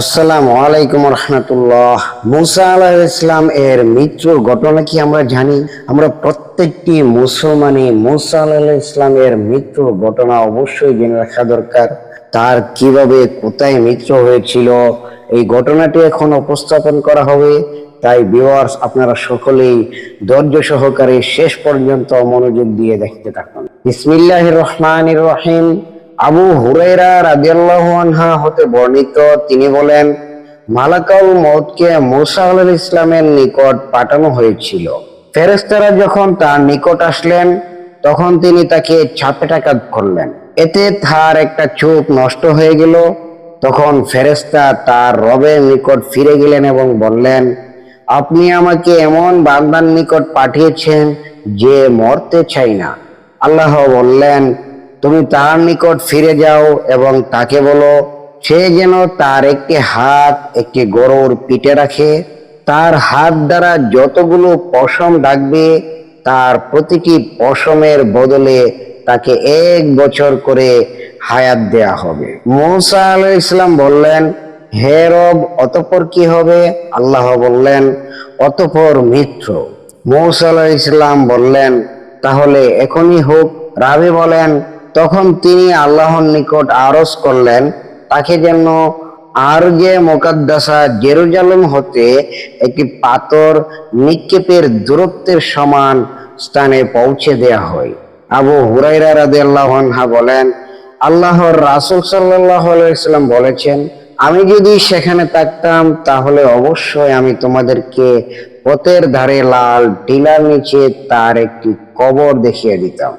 আসসালামু আলাইকুম রহমতুল্লাহ। মুসা আলাহ ইসলাম এর মৃত্যুর ঘটনা কি আমরা জানি? আমরা প্রত্যেকটি মুসলমানই মুসা আলাহ ইসলামের মৃত্যুর ঘটনা অবশ্যই জেনে রাখা দরকার। তার কীভাবে, কোথায় মৃত্যু হয়েছিল? এই ঘটনাটি এখন উপস্থাপন করা হবে। তাই ভিউয়ার্স আপনারা সকলেই ধৈর্য সহকারে শেষ পর্যন্ত মনোযোগ দিয়ে দেখতে থাকুন। বিসমিল্লাহির রহমানির রহিম। আবু হুরাইরা রাদিয়াল্লাহু আনহা হতে বর্ণিত, তিনি বলেন মালাকাল মউতকে মুসা আলাইহিস ইসলামের নিকট পাঠানো হয়েছিল। ফেরেশতারা যখন তার নিকট আসলেন, তখন তিনি তাকে ছাপেটাকাত করলেন। এতে তার একটা চোখ নষ্ট হয়ে গেল। তখন ফেরেশতা তার রবের নিকট ফিরে গেলেন এবং বললেন, আপনি আমাকে এমন বান্দার নিকট পাঠিয়েছেন যে মরতে চাই না। আল্লাহ বললেন তুমি তার নিকট ফিরে যাও এবং তাকে বলো, সে যেন তার একটি হাত একটি গরুর পিঠে রাখে। তার হাত দ্বারা যতগুলো পশম ডাকবে, তার প্রতিটি পশমের বদলে তাকে এক বছর করে হায়াত দেয়া হবে। মৌসা আলাইহিস ইসলাম বললেন, হে রব, অতপর কি হবে? আল্লাহ বললেন, অতপর মিত্র। মৌসা আলাইহিস ইসলাম বললেন, তাহলে এখনই হোক। রাবি বলেন তখন তিনি আল্লাহর নিকট আরজ করলেন, তাকে যেন আর যে মোকাদ্দাসা জেরুজালেম হতে একটি পাথর নিক্ষেপের দূরত্বের সমান স্থানে পৌঁছে দেয়া হয়। আবু হুরাইরা রাদিয়াল্লাহু আনহা বলেন, আল্লাহর রাসূল সাল্লাল্লাহু আলাইহি সাল্লাম বলেছেন, আমি যদি সেখানে থাকতাম, তাহলে অবশ্যই আমি তোমাদেরকে পথের ধারে লাল টিলার নিচে তার একটি কবর দেখিয়ে দিতাম।